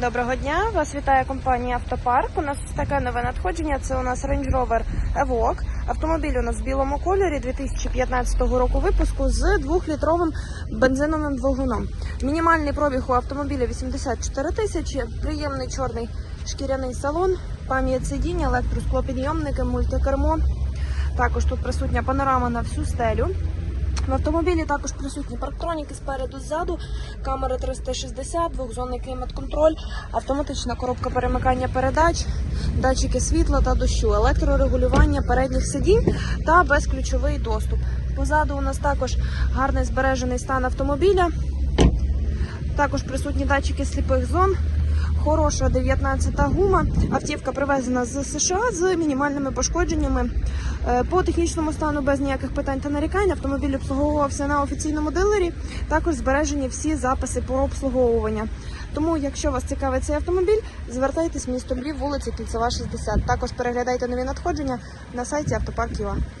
Доброго дня! Вас вітає компанія Автопарк. У нас таке нове надходження. Це у нас Range Rover Evoque. Автомобіль у нас в білому кольорі 2015 року випуску з 2-літровим бензиновим двигуном. Мінімальний пробіг у автомобіля 84 тисячі. Приємний чорний шкіряний салон, пам'ять сидіння, електросклопідйомники, мультикермо. Також тут присутня панорама на всю стелю. В автомобілі також присутні парктроніки спереду, ззаду, камери 360, двохзонний клімат-контроль, автоматична коробка перемикання передач, датчики світла та дощу, електрорегулювання передніх сидінь та безключовий доступ. Позаду у нас також гарний збережений стан автомобіля. Також присутні датчики сліпих зон. Хороша 19-та гума. Автівка привезена з США з мінімальними пошкодженнями. Е, По технічному стану без ніяких питань та нарікань. Автомобіль обслуговувався на офіційному дилері. Також збережені всі записи про обслуговування. Тому, якщо вас цікавить цей автомобіль, звертайтесь в місто Львів, вулиця Кільцева, 60. Також переглядайте нові надходження на сайті автопарк.ua.